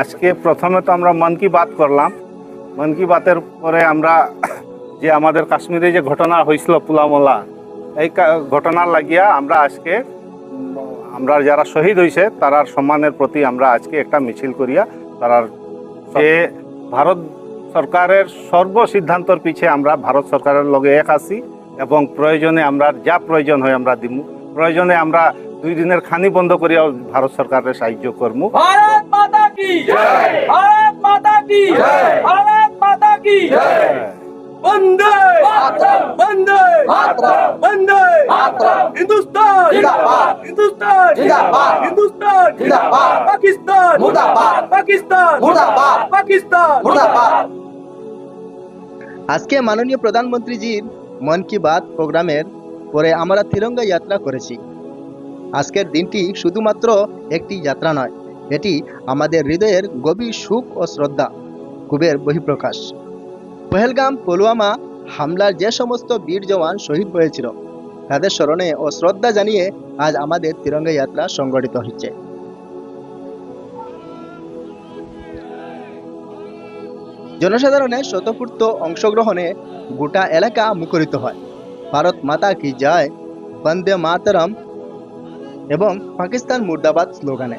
আজকে প্রথমে তো আমরা মন কি বাত করলাম। মন কি বাতের পরে আমরা যে আমাদের কাশ্মীরে যে ঘটনা হয়েছিল পুলামলা, এই ঘটনার লাগিয়া আমরা আজকে, আমরা যারা শহীদ হয়েছে তারার সম্মানের প্রতি আমরা আজকে একটা মিছিল করিয়া তারার যে ভারত সরকারের সর্ব সিদ্ধান্তর পিছে আমরা ভারত সরকারের লগে এক আছি এবং প্রয়োজনে আমরা যা প্রয়োজন হয় আমরা দিমু। প্রয়োজনে আমরা দুই দিনের খানি বন্ধ করিয়া ভারত সরকারের সাহায্য করমু। আজকে মাননীয় প্রধানমন্ত্রীজির মন কি বাত প্রোগ্রামের পরে আমরা তিরঙ্গা যাত্রা করেছি। আজকের দিনটি শুধুমাত্র একটি যাত্রা নয় এটি আমাদের হৃদয়ের গভীর সুখ ও শ্রদ্ধা কুবের বহিঃপ্রকাশ। পহেলগাম পুলওয়ামা হামলার যে সমস্ত বীর জওয়ান শহীদ হয়েছিল, তাদের স্মরণে ও শ্রদ্ধা জানিয়ে আজ আমাদের তিরঙ্গা যাত্রা সংগঠিত হচ্ছে। জনসাধারণের শতপূর্ত অংশগ্রহণে গোটা এলাকা মুখরিত হয়। ভারত মাতা কি জয়, বন্দে মাতরম এবং পাকিস্তান মুর্দাবাদ স্লোগানে।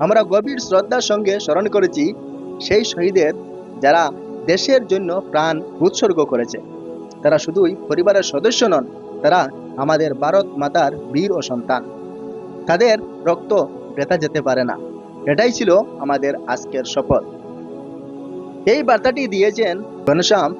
আমরা গভীর শ্রদ্ধার সঙ্গে স্মরণ করেছি সেই শহীদের যারা দেশের জন্য প্রাণ উৎসর্গ করেছে। তারা শুধুই পরিবারের সদস্য নন তারা আমাদের ভারত মাতার বীর ও সন্তান। তাদের রক্ত বেতা যেতে পারে না। এটাই ছিল আমাদের আজকের শপথ। এই বার্তাটি দিয়েছেন ঘনশ্যাম